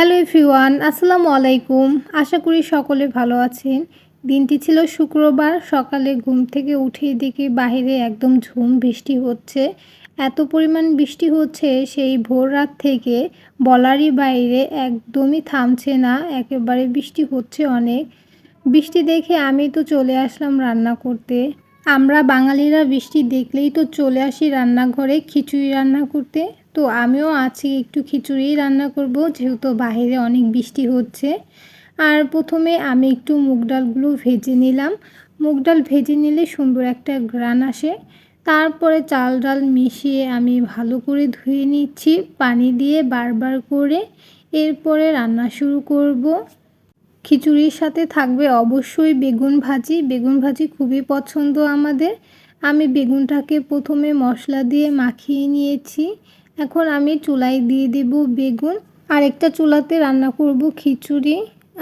Hello everyone আসসালামু আলাইকুম। আশা করি সকলে ভালো আছেন। দিনটি ছিল শুক্রবার, সকালে ঘুম থেকে উঠে দেখি বাইরে একদম ঝুম বৃষ্টি হচ্ছে। এত পরিমাণ বৃষ্টি হচ্ছে, সেই ভোর রাত থেকে বলারই বাইরে একদমই থামছে না, একেবারে বৃষ্টি হচ্ছে অনেক। বৃষ্টি দেখে আমি তো চলে আসলাম রান্না করতে। আমরা বাঙালিরা বৃষ্টি দেখলেই তো চলে আসি রান্নাঘরে, খিচুড়ি রান্না করতে। তো আমিও আছি একটু খিচুড়ি রান্না করব, যেহেতু বাইরে অনেক বৃষ্টি হচ্ছে। আর প্রথমে আমি একটু মুগ ডালগুলো ভেজে নিলাম। মুগ ডাল ভেজে নিলে সুন্দর একটা গ্রান আসে। তারপরে চাল ডাল মিশিয়ে আমি ভালো করে ধুয়ে নিচ্ছি, পানি দিয়ে বারবার করে। এরপরে রান্না শুরু করব। খিচুড়ির সাথে থাকবে অবশ্যই বেগুন ভাজি। বেগুন ভাজি খুবই পছন্দ আমাদের। আমি বেগুনটাকে প্রথমে মশলা দিয়ে মাখিয়ে নিয়েছি। এখন আমি চুলায় দিয়ে দেব বেগুন। আর একটা চুলাতে রান্না করব খিচুড়ি।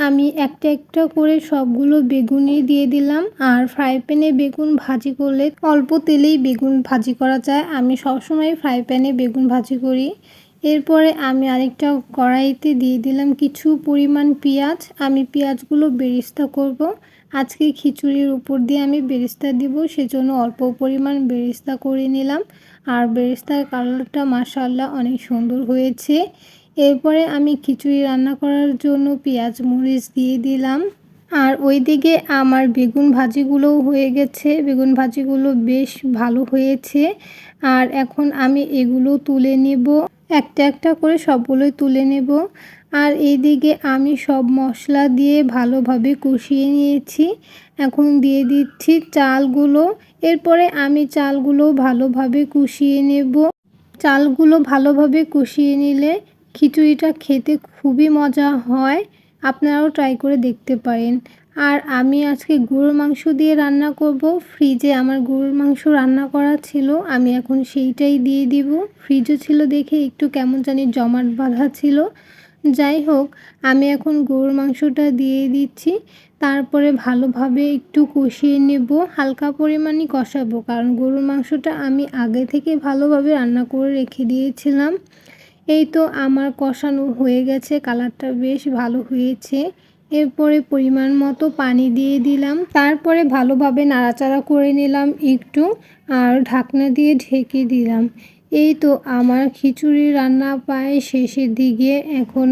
আমি একটা একটা করে সবগুলো বেগুনই দিয়ে দিলাম। আর ফ্রাই প্যানে বেগুন ভাজি করলে অল্প তেলেই বেগুন ভাজি করা যায়। আমি সবসময় ফ্রাই প্যানে বেগুন ভাজি করি। এরপরে আমি আরেকটা কড়াইতে দিয়ে দিলাম কিছু পরিমাণ পেঁয়াজ। আমি পেঁয়াজগুলো বেরিস্তা করব। আজকে খিচুড়ির উপর দিয়ে আমি বেরিস্তা দিব, সেজন্য অল্প পরিমাণ বেরিস্তা করে নিলাম। আর বেরিস্তার কালারটা মাসাল্লাহ অনেক সুন্দর হয়েছে। এরপরে আমি খিচুড়ি রান্না করার জন্য পেঁয়াজ মরিচ দিয়ে দিলাম। আর ওইদিকে আমার বেগুন ভাজিগুলোও হয়ে গেছে। বেগুন ভাজিগুলো বেশ ভালো হয়েছে। আর এখন আমি এগুলো তুলে নেব। একটা একটা করে সবগুলোই তুলে নেব। আর এইদিকে আমি সব মশলা দিয়ে ভালোভাবে কষিয়ে নিয়েছি। এখন দিয়ে দিচ্ছি চালগুলো। এরপরে আমি চালগুলো ভালোভাবে কষিয়ে নেব। চালগুলো ভালোভাবে কষিয়ে নিলে খিচুড়িটা খেতে খুবই মজা হয়। আপনারাও ট্রাই করে দেখতে পারেন। আর আমি আজকে গরুর মাংস দিয়ে রান্না করব। ফ্রিজে আমার গরুর মাংস রান্না করা ছিল, আমি এখন সেইটাই দিয়ে দিব। ফ্রিজও ছিল দেখে একটু কেমন জানি জমাট বাঁধা ছিল। যাই হোক, আমি এখন গরুর মাংসটা দিয়ে দিচ্ছি। তারপরে ভালোভাবে একটু কষিয়ে নেব, হালকা পরিমাণই কষাবো, কারণ গরুর মাংসটা আমি আগে থেকে ভালোভাবে রান্না করে রেখে দিয়েছিলাম। এই তো আমার কষানো হয়ে গেছে, কালারটা বেশ ভালো হয়েছে। এরপরে পরিমাণ মতো পানি দিয়ে দিলাম। তারপরে ভালোভাবে নাড়াচাড়া করে নিলাম একটু আর ঢাকনা দিয়ে ঢেকে দিলাম। এই তো আমার খিচুড়ি রান্না প্রায় শেষের দিকে। এখন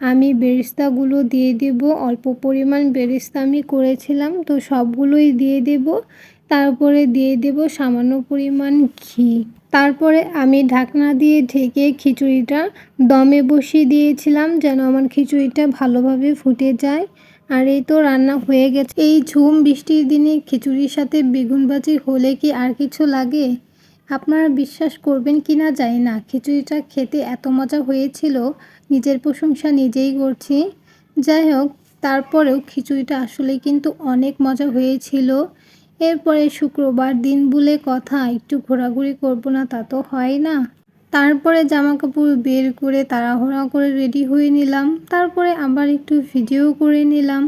আমি বেরিস্তাগুলো দিয়ে দেব। অল্প পরিমাণ বেরেস্তা আমি করেছিলাম, তো সবগুলোই দিয়ে দেব। তারপরে দিয়ে দেব সামান্য পরিমাণ ঘি। তারপরে আমি ঢাকনা দিয়ে ঢেকে খিচুড়িটা দমে বসিয়ে দিয়েছিলাম যেন আমার খিচুড়িটা ভালোভাবে ফুটে যায়। আর এই তো রান্না হয়ে গেছে। এই ঝুম বৃষ্টির দিনে খিচুড়ির সাথে বেগুন ভাজি হলে কি আর কিছু লাগে? আপনারা বিশ্বাস করবেন কি না জানি না। খিচুড়িটা খেতে এত মজা হয়েছিল, নিজের প্রশংসা নিজেই করছি। যাই হোক, তারপরেও খিচুড়িটা আসলে কিন্তু অনেক মজা হয়েছিল। এরপরে শুক্রবার দিন বলে কথা, একটু ঘোরাঘুরি করব না, তা তো হয় না। তারপরে জামা কাপড় বের করে তাড়াহুড়া করে রেডি হয়ে নিলাম। তারপরে আবার একটু ভিডিও করে নিলাম।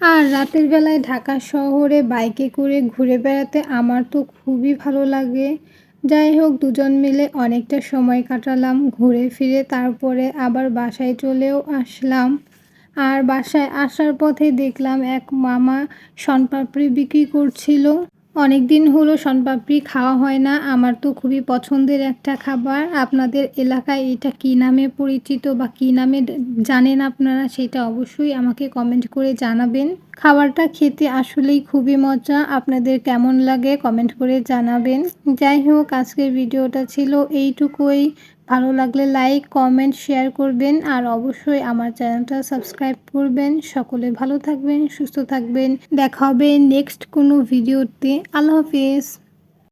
আর রাতের বেলায় ঢাকা শহরে বাইকে করে ঘুরে বেড়াতে আমার তো খুবই ভালো লাগে। যাই হোক, দুজন মিলে অনেকটা সময় কাটালাম ঘুরে ফিরে, তারপরে আবার বাসায় চলেও আসলাম। আর বাসায় আসার পথে দেখলাম এক মামা শনপাপড়ি বিক্রি করছিল। অনেক দিন হলো শনপাপড়ি খাওয়া হয় না, আমার তো খুবই পছন্দের একটা খাবার। আপনাদের এলাকায় এটা কি নামে পরিচিত বা কি নামে জানেন আপনারা সেটা অবশ্যই আমাকে কমেন্ট করে জানাবেন। খাবারটা খেতে আসলেই খুবই মজা, আপনাদের কেমন লাগে কমেন্ট করে জানাবেন। যাই হোক, আজকের ভিডিওটা ছিল এইটুকুই। ভালো লাগলে লাইক কমেন্ট শেয়ার করবেন আর অবশ্যই আমার চ্যানেলটা সাবস্ক্রাইব করবেন। সকলে ভালো থাকবেন, সুস্থ থাকবেন। দেখা হবে নেক্সট কোনো ভিডিওতে আল্লাহ হাফিজ।